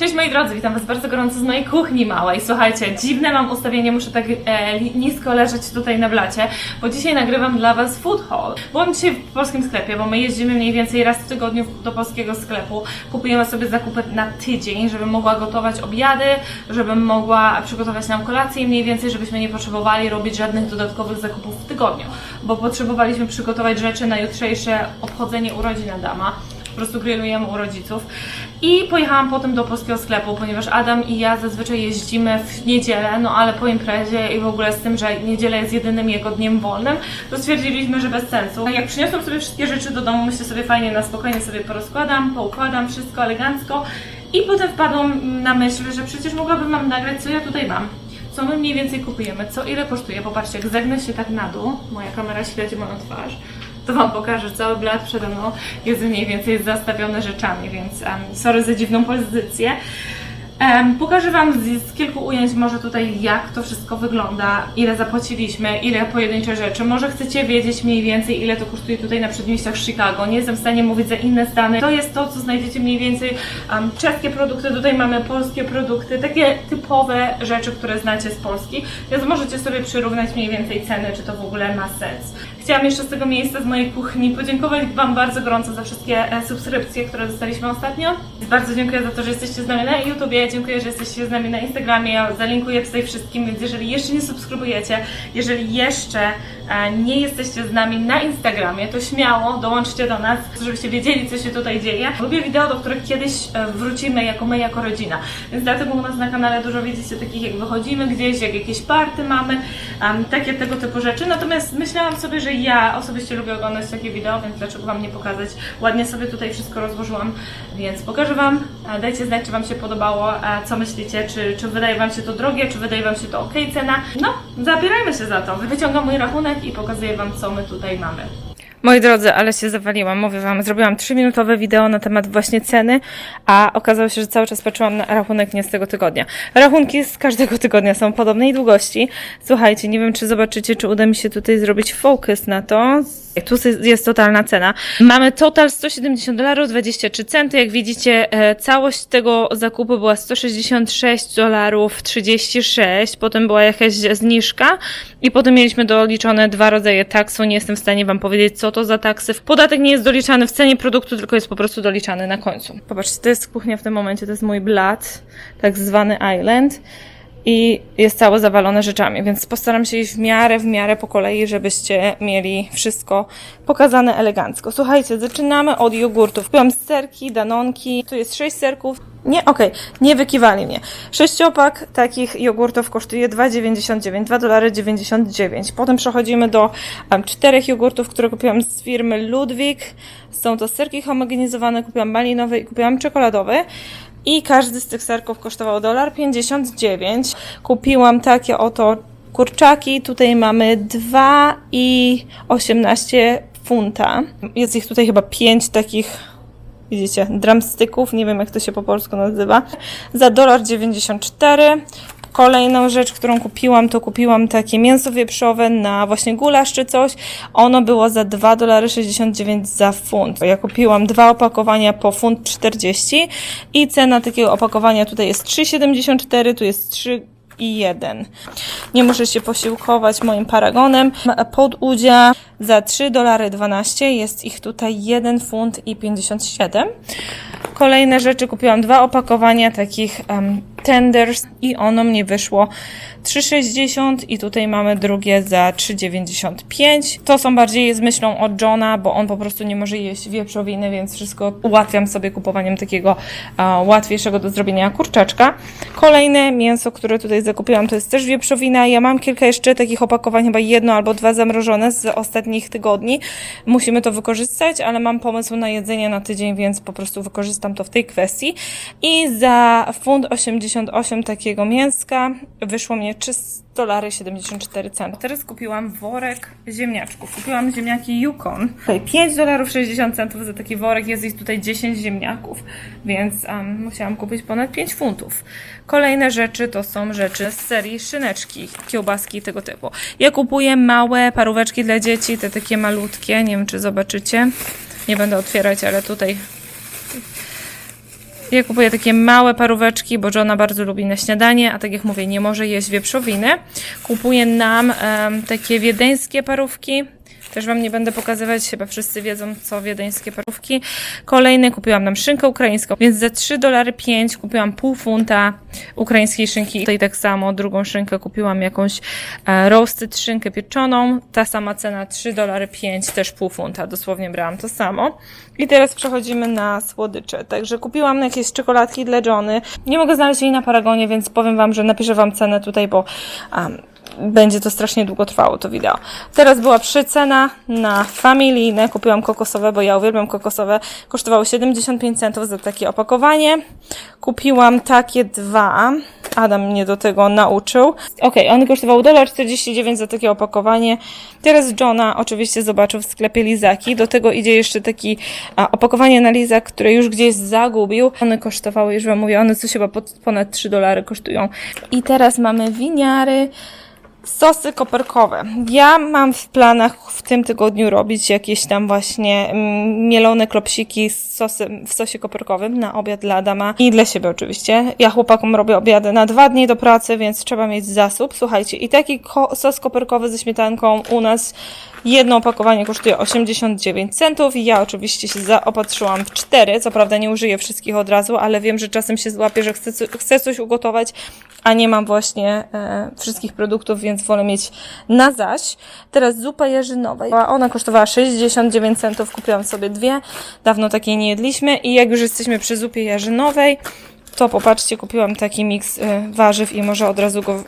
Cześć moi drodzy, witam Was bardzo gorąco z mojej kuchni małej. Słuchajcie, dziwne mam ustawienie, muszę tak e, nisko leżeć tutaj na blacie, bo dzisiaj nagrywam dla Was food haul. Byłam dzisiaj w polskim sklepie, bo my jeździmy mniej więcej raz w tygodniu do polskiego sklepu. Kupujemy sobie zakupy na tydzień, żebym mogła gotować obiady, żebym mogła przygotować nam kolację mniej więcej, żebyśmy nie potrzebowali robić żadnych dodatkowych zakupów w tygodniu, bo potrzebowaliśmy przygotować rzeczy na jutrzejsze obchodzenie urodzin Adama po prostu grillujemy u rodziców. I pojechałam potem do polskiego sklepu, ponieważ Adam i ja zazwyczaj jeździmy w niedzielę, no ale po imprezie i w ogóle z tym, że niedziela jest jedynym jego dniem wolnym, to stwierdziliśmy, że bez sensu. Jak przyniosłam sobie wszystkie rzeczy do domu, myślę sobie fajnie, na spokojnie sobie porozkładam, poukładam wszystko elegancko i potem wpadłam na myśl, że przecież mogłabym Wam nagrać, co ja tutaj mam. Co my mniej więcej kupujemy, co ile kosztuje. Popatrzcie, jak zegnę się tak na dół, moja kamera śledzi moją twarz, to Wam pokażę, cały blat przede mną jest mniej więcej zastawiony rzeczami, więc um, sorry za dziwną pozycję. Em, pokażę Wam z, z kilku ujęć może tutaj jak to wszystko wygląda, ile zapłaciliśmy, ile pojedyncze rzeczy. Może chcecie wiedzieć mniej więcej ile to kosztuje tutaj na przedmieściach Chicago. Nie jestem w stanie mówić za inne stany. To jest to, co znajdziecie mniej więcej um, czeskie produkty, tutaj mamy polskie produkty, takie typowe rzeczy, które znacie z Polski, więc możecie sobie przyrównać mniej więcej ceny, czy to w ogóle ma sens. Chciałam jeszcze z tego miejsca, z mojej kuchni podziękować Wam bardzo gorąco za wszystkie e, subskrypcje, które dostaliśmy ostatnio. Bardzo dziękuję za to, że jesteście z nami na YouTubie, dziękuję, że jesteście z nami na Instagramie, ja zalinkuję tutaj wszystkim, więc jeżeli jeszcze nie subskrybujecie, jeżeli jeszcze e, nie jesteście z nami na Instagramie, to śmiało dołączcie do nas, żebyście wiedzieli, co się tutaj dzieje. Lubię wideo, do których kiedyś e, wrócimy jako my, jako rodzina, więc dlatego u nas na kanale dużo widzicie takich, jak wychodzimy gdzieś, jak jakieś party mamy, takie tego typu rzeczy. Natomiast myślałam sobie, że ja osobiście lubię oglądać takie wideo, więc dlaczego Wam nie pokazać? Ładnie sobie tutaj wszystko rozłożyłam, więc pokażę Wam. E, Dajcie znać, czy Wam się podobało, e, co myślicie, czy, czy wydaje Wam się to drogie, czy wydaje Wam się to ok cena. No, zabierajmy się za to. Wyciągam mój rachunek i pokazuję Wam, co my tutaj mamy. Moi drodzy, ale się zawaliłam. Mówię Wam, zrobiłam 3-minutowe wideo na temat właśnie ceny, a okazało się, że cały czas patrzyłam na rachunek nie z tego tygodnia. Rachunki z każdego tygodnia są podobnej długości. Słuchajcie, nie wiem, czy zobaczycie, czy uda mi się tutaj zrobić focus na to. Tu jest totalna cena. Mamy total 170 dolarów 23 centy. Jak widzicie, e, całość tego zakupu była 166 dolarów 36. Potem była jakaś zniżka i potem mieliśmy doliczone dwa rodzaje taksu. Nie jestem w stanie Wam powiedzieć, co to za taksy. Podatek nie jest doliczany w cenie produktu, tylko jest po prostu doliczany na końcu. Popatrzcie, to jest kuchnia w tym momencie, to jest mój blat, tak zwany island. I jest całe zawalone rzeczami, więc postaram się iść w miarę, w miarę po kolei, żebyście mieli wszystko pokazane elegancko. Słuchajcie, zaczynamy od jogurtów. Kupiłam serki, danonki, tu jest sześć serków. Nie, okej, nie wykiwali mnie. Sześciopak takich jogurtów kosztuje 2,99, 2 dolary 99. Potem przechodzimy do um, czterech jogurtów, które kupiłam z firmy Ludwig. Są to serki homogenizowane, kupiłam malinowy i kupiłam czekoladowy. I każdy z tych serków kosztował dolar 59. Kupiłam takie oto kurczaki. Tutaj mamy 2 i 18 funta. Jest ich tutaj chyba 5 takich widzicie, drumsticków, nie wiem jak to się po polsku nazywa, za dolar 94. Kolejną rzecz, którą kupiłam, to kupiłam takie mięso wieprzowe na właśnie gulasz czy coś. Ono było za 2 dolary 69 za funt. Ja kupiłam dwa opakowania po funt 40 i cena takiego opakowania tutaj jest 3,74, tu jest 3 i 1. Nie muszę się posiłkować moim paragonem. Podudzia za 3 dolary 12 jest ich tutaj 1 funt i 57. Kolejne rzeczy kupiłam dwa opakowania takich um, Tenders i ono mnie wyszło 3,60 i tutaj mamy drugie za 3,95. To są bardziej z myślą o Johna, bo on po prostu nie może jeść wieprzowiny, więc wszystko ułatwiam sobie kupowaniem takiego łatwiejszego do zrobienia kurczaczka. Kolejne mięso, które tutaj zakupiłam, to jest też wieprzowina. Ja mam kilka jeszcze takich opakowań, chyba jedno albo dwa zamrożone z ostatnich tygodni. Musimy to wykorzystać, ale mam pomysł na jedzenie na tydzień, więc po prostu wykorzystam to w tej kwestii. I za fund 80 1,68 takiego mięska. Wyszło mnie 3 dolary 74 centy. Kupiłam worek ziemniaczków. Kupiłam ziemniaki Yukon. Okay, 5 dolarów 60 centów za taki worek. Jest ich tutaj 10 ziemniaków, więc um, musiałam kupić ponad 5 funtów. Kolejne rzeczy to są rzeczy z serii szyneczki, kiełbaski tego typu. Ja kupuję małe paróweczki dla dzieci, te takie malutkie. Nie wiem, czy zobaczycie. Nie będę otwierać, ale tutaj ja kupuję takie małe paróweczki, bo Johna bardzo lubi na śniadanie, a tak jak mówię, nie może jeść wieprzowiny. Kupuję nam em, takie wiedeńskie parówki. Też Wam nie będę pokazywać, chyba wszyscy wiedzą, co wiedeńskie parówki. Kolejne kupiłam nam szynkę ukraińską, więc za 3 dolary 5 kupiłam pół funta ukraińskiej szynki. Tutaj tak samo drugą szynkę kupiłam jakąś e, roasted szynkę pieczoną. Ta sama cena 3 dolary 5, też pół funta. Dosłownie brałam to samo. I teraz przechodzimy na słodycze. Także kupiłam jakieś czekoladki dla Johnny. Nie mogę znaleźć jej na Paragonie, więc powiem Wam, że napiszę Wam cenę tutaj, bo um, będzie to strasznie długo trwało to wideo. Teraz była przycena na familijne. Kupiłam kokosowe, bo ja uwielbiam kokosowe. Kosztowało 75 centów za takie opakowanie. Kupiłam takie dwa. Adam mnie do tego nauczył. Ok, one kosztowały 1,49 za takie opakowanie. Teraz Johna oczywiście zobaczył w sklepie lizaki. Do tego idzie jeszcze taki a, opakowanie na lizak, które już gdzieś zagubił. One kosztowały, już wam mówię, one coś chyba ponad 3 dolary kosztują. I teraz mamy winiary. Sosy koperkowe. Ja mam w planach w tym tygodniu robić jakieś tam właśnie mm, mielone klopsiki z sosem, w sosie koperkowym na obiad dla Adama i dla siebie oczywiście. Ja chłopakom robię obiady na dwa dni do pracy, więc trzeba mieć zasób. Słuchajcie, i taki ko- sos koperkowy ze śmietanką u nas Jedno opakowanie kosztuje 89 centów i ja oczywiście się zaopatrzyłam w cztery. Co prawda nie użyję wszystkich od razu, ale wiem, że czasem się złapię, że chcę, chcę coś ugotować, a nie mam właśnie e, wszystkich produktów, więc wolę mieć na zaś. Teraz zupa jarzynowa. Ona kosztowała 69 centów, kupiłam sobie dwie. Dawno takiej nie jedliśmy i jak już jesteśmy przy zupie jarzynowej, to popatrzcie, kupiłam taki miks y, warzyw i może od razu go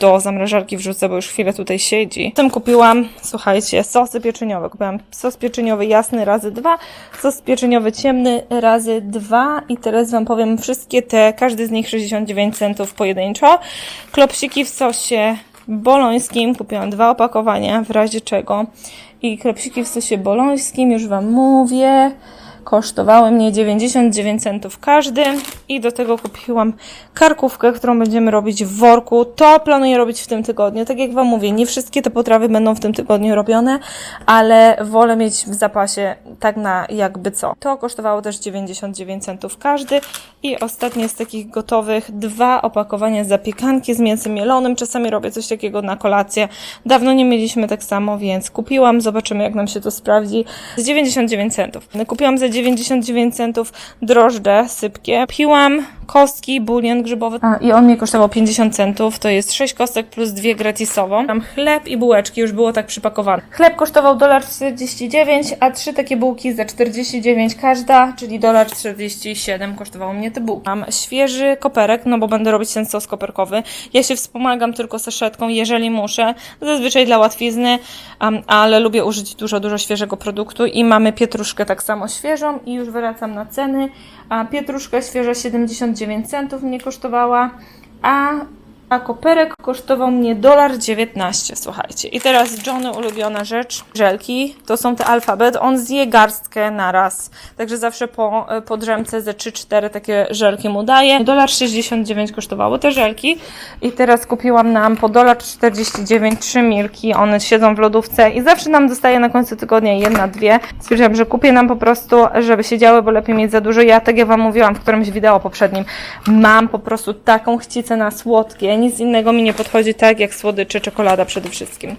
do zamrażarki wrzucę, bo już chwilę tutaj siedzi. Potem kupiłam, słuchajcie, sosy pieczeniowe. Kupiłam sos pieczeniowy jasny razy dwa, sos pieczeniowy ciemny razy dwa i teraz Wam powiem wszystkie te, każdy z nich 69 centów pojedynczo. Klopsiki w sosie bolońskim, kupiłam dwa opakowania w razie czego i klopsiki w sosie bolońskim, już Wam mówię kosztowały mnie 99 centów każdy i do tego kupiłam karkówkę, którą będziemy robić w worku. To planuję robić w tym tygodniu. Tak jak Wam mówię, nie wszystkie te potrawy będą w tym tygodniu robione, ale wolę mieć w zapasie tak na jakby co. To kosztowało też 99 centów każdy i ostatnie z takich gotowych dwa opakowania zapiekanki z mięsem mielonym. Czasami robię coś takiego na kolację. Dawno nie mieliśmy tak samo, więc kupiłam. Zobaczymy jak nam się to sprawdzi. Z 99 centów. Kupiłam za 99 centów drożdże sypkie. Piłam kostki, bulion grzybowy A, i on mnie kosztował 50 centów. To jest 6 kostek plus 2 gratisowo. Mam chleb i bułeczki, już było tak przypakowane. Chleb kosztował 1,49 a trzy takie bułki za 49 każda, czyli 1,47 kosztowało mnie te bułki. Mam świeży koperek, no bo będę robić ten sos koperkowy. Ja się wspomagam tylko saszetką, jeżeli muszę. Zazwyczaj dla łatwizny, um, ale lubię użyć dużo, dużo świeżego produktu i mamy pietruszkę tak samo świeżą i już wracam na ceny. A pietruszka świeża 79 centów mnie kosztowała, a, a koperek kosztował mnie dolar 19, słuchajcie. I teraz Johnny ulubiona rzecz, żelki, to są te alfabet, on zje garstkę na raz, także zawsze po, po drzemce ze 3-4 takie żelki mu daje. Dolar 69 kosztowały te żelki i teraz kupiłam nam po dolar 49 trzy milki, one siedzą w lodówce i zawsze nam dostaje na końcu tygodnia jedna, dwie. Stwierdziłam, że kupię nam po prostu, żeby siedziały, bo lepiej mieć za dużo. Ja, tak jak Wam mówiłam w którymś wideo poprzednim, mam po prostu taką chcicę na słodkie, nic innego mi nie podchodzi tak jak słodycze, czekolada przede wszystkim.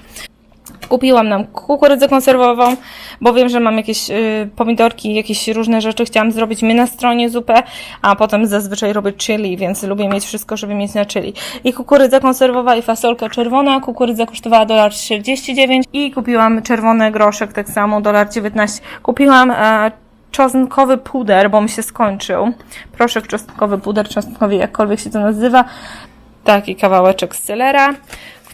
Kupiłam nam kukurydzę konserwową, bo wiem, że mam jakieś y, pomidorki, jakieś różne rzeczy. Chciałam zrobić my na stronie zupę, a potem zazwyczaj robię chili, więc lubię mieć wszystko, żeby mieć na chili. I kukurydza konserwowa i fasolka czerwona. Kukurydza kosztowała 1,49 i kupiłam czerwony groszek, tak samo 1,19. Kupiłam e, czosnkowy puder, bo mi się skończył. Proszek czosnkowy, puder czosnkowy, jakkolwiek się to nazywa. Taki kawałeczek z selera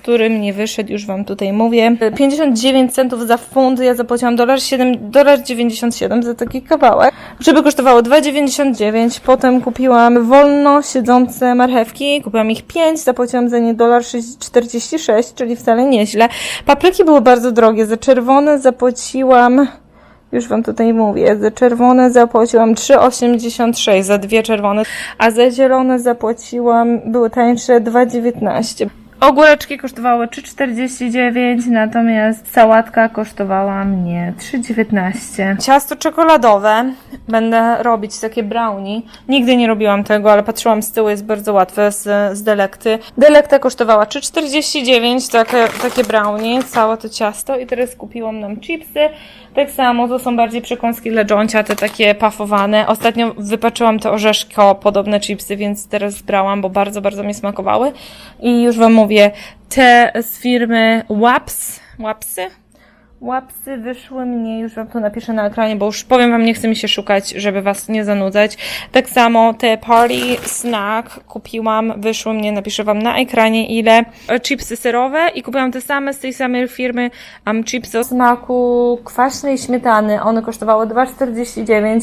który mnie wyszedł, już Wam tutaj mówię. 59 centów za funt, ja zapłaciłam dolar 7, dolar 97 za taki kawałek. Żeby kosztowało 2,99. Potem kupiłam wolno siedzące marchewki, kupiłam ich 5, zapłaciłam za nie dolar 46, czyli wcale nieźle. Papryki były bardzo drogie, za czerwone zapłaciłam już Wam tutaj mówię, za czerwone zapłaciłam 3,86 za dwie czerwone, a za zielone zapłaciłam, były tańsze 2,19. Ogóreczki kosztowały 3,49, natomiast sałatka kosztowała mnie 3,19. Ciasto czekoladowe będę robić takie brownie. Nigdy nie robiłam tego, ale patrzyłam z tyłu, jest bardzo łatwe z, z Delekty. Delekta kosztowała 3,49 takie, takie brownie, całe to ciasto i teraz kupiłam nam chipsy. Tak samo, to są bardziej przekąski dla Joncia, te takie pafowane. Ostatnio wypaczyłam te orzeszko podobne chipsy, więc teraz brałam, bo bardzo, bardzo mi smakowały. I już Wam mówię, te z firmy Waps, Wapsy? Łapsy wyszły mnie, już Wam to napiszę na ekranie, bo już powiem Wam, nie chce mi się szukać, żeby Was nie zanudzać. Tak samo te Party Snack kupiłam, wyszły mnie, napiszę Wam na ekranie ile. E, Chipsy serowe i kupiłam te same z tej samej firmy um, chipsy o smaku kwaśnej śmietany. One kosztowały 2,49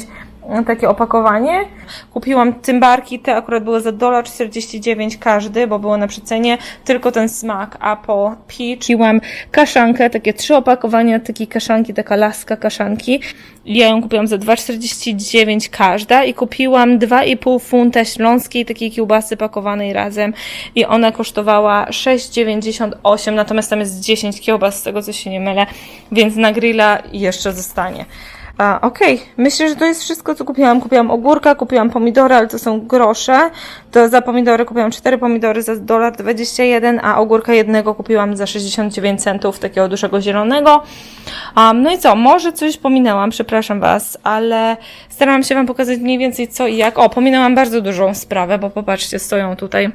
takie opakowanie. Kupiłam tymbarki, te akurat były za 1,49 każdy, bo było na przecenie, tylko ten smak Apple Peach. Kupiłam kaszankę, takie trzy opakowania takiej kaszanki, taka laska kaszanki. Ja ją kupiłam za 2,49 każda i kupiłam 2,5 funta śląskiej takiej kiełbasy pakowanej razem i ona kosztowała 6,98, natomiast tam jest 10 kiełbas, z tego co się nie mylę, więc na grilla jeszcze zostanie. A, Okej, myślę, że to jest wszystko, co kupiłam. Kupiłam ogórka, kupiłam pomidory, ale to są grosze. To za pomidory kupiłam 4 pomidory za 1,21 a ogórka jednego kupiłam za 69 centów, takiego dużego zielonego. Um, no i co, może coś pominęłam, przepraszam Was, ale starałam się Wam pokazać mniej więcej co i jak. O, pominęłam bardzo dużą sprawę, bo popatrzcie, stoją tutaj.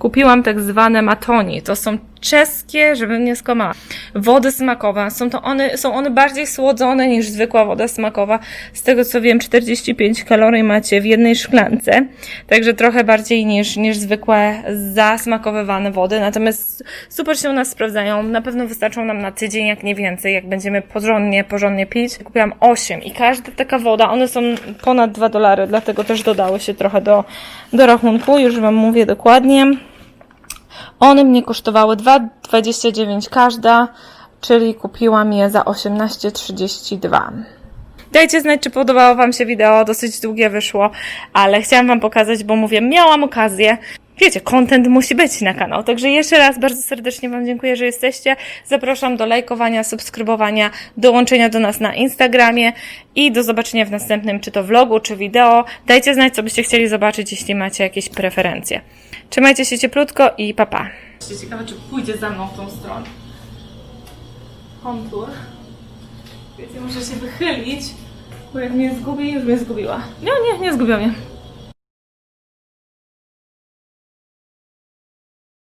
Kupiłam tak zwane matoni. To są czeskie, żebym nie skłamała, wody smakowe. Są to one, są one bardziej słodzone niż zwykła woda smakowa. Z tego co wiem, 45 kalorii macie w jednej szklance. Także trochę bardziej niż, niż zwykłe zasmakowywane wody. Natomiast super się u nas sprawdzają. Na pewno wystarczą nam na tydzień, jak nie więcej, jak będziemy porządnie, porządnie pić. Kupiłam 8 i każda taka woda, one są ponad 2 dolary, dlatego też dodały się trochę do, do rachunku. Już Wam mówię dokładnie. One mnie kosztowały 2,29 każda, czyli kupiłam je za 18,32. Dajcie znać, czy podobało Wam się wideo, dosyć długie wyszło, ale chciałam Wam pokazać, bo mówię, miałam okazję. Wiecie, content musi być na kanał. Także jeszcze raz bardzo serdecznie Wam dziękuję, że jesteście. Zapraszam do lajkowania, subskrybowania, dołączenia do nas na Instagramie i do zobaczenia w następnym, czy to vlogu, czy wideo. Dajcie znać, co byście chcieli zobaczyć, jeśli macie jakieś preferencje. Trzymajcie się cieplutko i pa pa. Ciekawe, czy pójdzie za mną w tą stronę. Kontur. Więc muszę się wychylić, bo jak mnie zgubi, już mnie zgubiła. Nie, nie, nie zgubiła mnie.